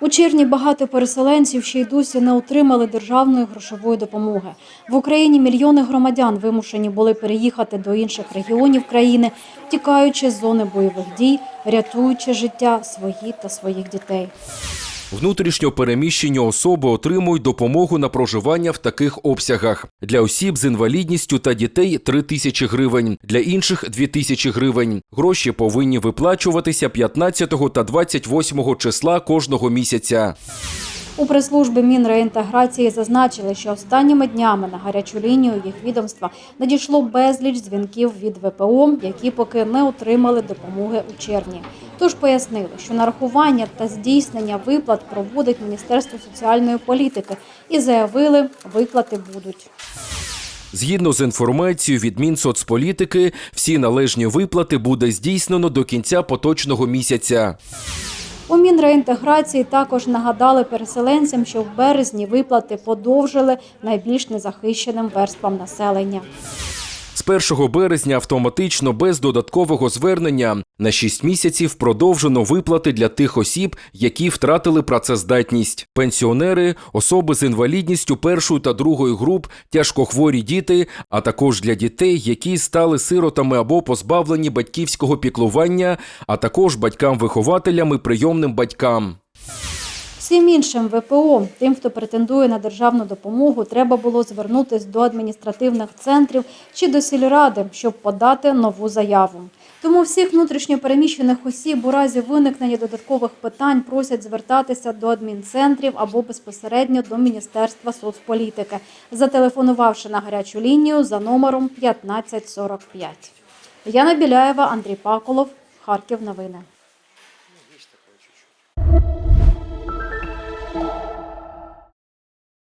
У червні багато переселенців ще й досі не отримали державної грошової допомоги. В Україні мільйони громадян вимушені були переїхати до інших регіонів країни, тікаючи з зони бойових дій, рятуючи життя свої та своїх дітей. Внутрішньо переміщені особи отримують допомогу на проживання в таких обсягах. Для осіб з інвалідністю та дітей 3 тисячі гривень, для інших 2 тисячі гривень. Гроші повинні виплачуватися 15 та 28 числа кожного місяця. У прес-службі Мінреінтеграції зазначили, що останніми днями на гарячу лінію їх відомства надійшло безліч дзвінків від ВПО, які поки не отримали допомоги у червні. Тож пояснили, що нарахування та здійснення виплат проводить Міністерство соціальної політики і заявили, виплати будуть. Згідно з інформацією від Мінсоцполітики, всі належні виплати буде здійснено до кінця поточного місяця. У Мінреінтеграції також нагадали переселенцям, що в березні виплати подовжили найбільш незахищеним верствам населення. З 1 березня автоматично без додаткового звернення на 6 місяців продовжено виплати для тих осіб, які втратили працездатність. Пенсіонери, особи з інвалідністю першої та другої груп, тяжкохворі діти, а також для дітей, які стали сиротами або позбавлені батьківського піклування, а також батькам-вихователям і прийомним батькам. Всім іншим ВПО, тим, хто претендує на державну допомогу, треба було звернутись до адміністративних центрів чи до сільради, щоб подати нову заяву. Тому всіх внутрішньопереміщених осіб у разі виникнення додаткових питань просять звертатися до адмінцентрів або безпосередньо до Міністерства соцполітики, зателефонувавши на гарячу лінію за номером 1545. Яна Біляєва, Андрій Паколов, Харків. Новини.